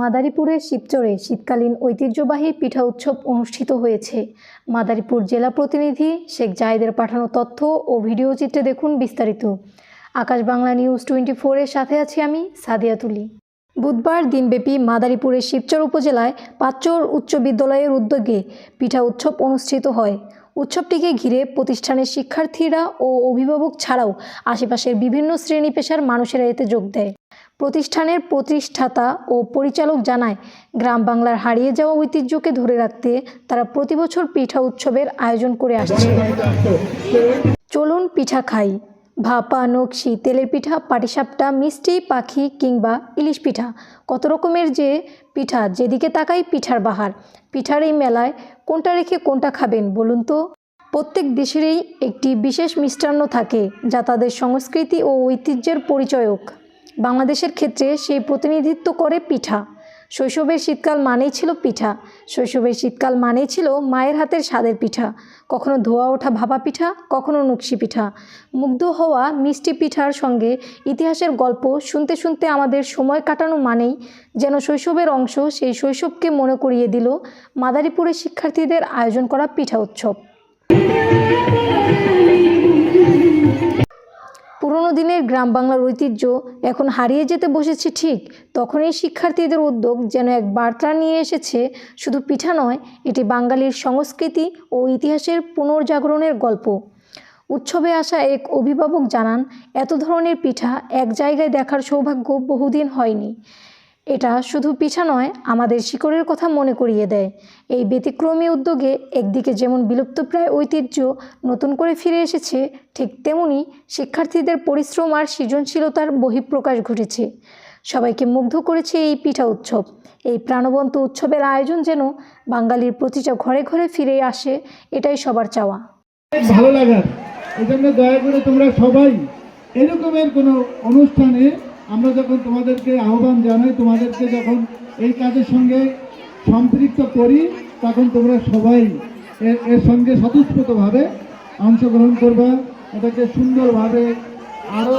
মাদারীপুরের শিবচরে শীতকালীন ঐতিহ্যবাহী পিঠা উৎসব অনুষ্ঠিত হয়েছে। মাদারীপুর জেলা প্রতিনিধি শেখ জায়েদের পাঠানো তথ্য ও ভিডিও চিত্রে দেখুন বিস্তারিত। আকাশ বাংলা নিউজ টোয়েন্টি ফোরের সাথে আছি আমি সাদিয়া তুলি। বুধবার দিনব্যাপী মাদারীপুরের শিবচর উপজেলায় পাঁচচর উচ্চ বিদ্যালয়ের উদ্যোগে পিঠা উৎসব অনুষ্ঠিত হয়। উৎসবটিকে ঘিরে প্রতিষ্ঠানের শিক্ষার্থীরা ও অভিভাবক ছাড়াও আশেপাশের বিভিন্ন শ্রেণি পেশার মানুষেরা এতে যোগ দেয়। প্রতিষ্ঠানের প্রতিষ্ঠাতা ও পরিচালক জানায়, গ্রাম বাংলার হারিয়ে যাওয়া ঐতিহ্যকে ধরে রাখতে তারা প্রতিবছর পিঠা উৎসবের আয়োজন করে আসছে। চলুন পিঠা খাই। ভাপা, নকশি, তেলের পিঠা, পাটিসাপটা, মিষ্টি, পাখি কিংবা ইলিশ পিঠা। কত রকমের যে পিঠা, যেদিকে তাকাই পিঠার বাহার। পিঠার এই মেলায় কোনটা রেখে কোনটা খাবেন বলুন তো? প্রত্যেক দেশেরই একটি বিশেষ মিষ্টান্ন থাকে, যা তাদের সংস্কৃতি ও ঐতিহ্যের পরিচয়ক। বাংলাদেশের ক্ষেত্রে সেই প্রতিনিধিত্ব করে পিঠা। শৈশবের শীতকাল মানেই ছিল পিঠা। শৈশবের শীতকাল মানেই ছিল মায়ের হাতের স্বাদের পিঠা। কখনো ধোয়া ওঠা ভাপা পিঠা, কখনো নকশি পিঠা। মুগ্ধ হওয়া মিষ্টি পিঠার সঙ্গে ইতিহাসের গল্প শুনতে শুনতে আমাদের সময় কাটানো মানেই যেন শৈশবের অংশ সেই শৈশবকে মনে করিয়ে দিল মাদারীপুরের শিক্ষার্থীদের আয়োজন করা পিঠা উৎসব। পুরনো দিনের গ্রাম বাংলার ঐতিহ্য এখন হারিয়ে যেতে বসেছে ঠিক তখনই শিক্ষার্থীদের উদ্যোগ যেন এক বার্তা নিয়ে এসেছে। শুধু পিঠা নয়, এটি বাঙালির সংস্কৃতি ও ইতিহাসের পুনর্জাগরণের গল্প। উৎসবে আসা এক অভিভাবক জানান, এত ধরনের পিঠা এক জায়গায় দেখার সৌভাগ্য বহুদিন হয়নি। এটা শুধু পিঠা নয়, আমাদের শিকড়ের কথা মনে করিয়ে দেয়। এই ব্যতিক্রমী উদ্যোগে একদিকে যেমন বিলুপ্তপ্রায় ঐতিহ্য নতুন করে ফিরে এসেছে, ঠিক তেমনি শিক্ষার্থীদের পরিশ্রম আর সৃজনশীলতার বহিঃপ্রকাশ ঘটেছে। সবাইকে মুগ্ধ করেছে এই পিঠা উৎসব। এই প্রাণবন্ত উৎসবের আয়োজন যেন বাঙালির প্রতিটা ঘরে ঘরে ফিরে আসে, এটাই সবার চাওয়া। ভালো লাগার। এই জন্য দয়া করে তোমরা সবাই এরকমের কোনো অনুষ্ঠানে আমরা যখন তোমাদেরকে আহ্বান জানাই, তোমাদেরকে যখন এই কাজের সঙ্গে সম্পৃক্ত করি, তখন তোমরা সবাই এর এর সঙ্গে স্বতঃস্ফূর্তভাবে অংশগ্রহণ করবা। এটাকে সুন্দরভাবে আরও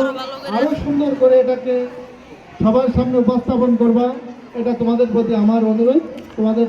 আরও সুন্দর করে এটাকে সবার সামনে উপস্থাপন করবা। এটা তোমাদের প্রতি আমার অনুরোধ। তোমাদের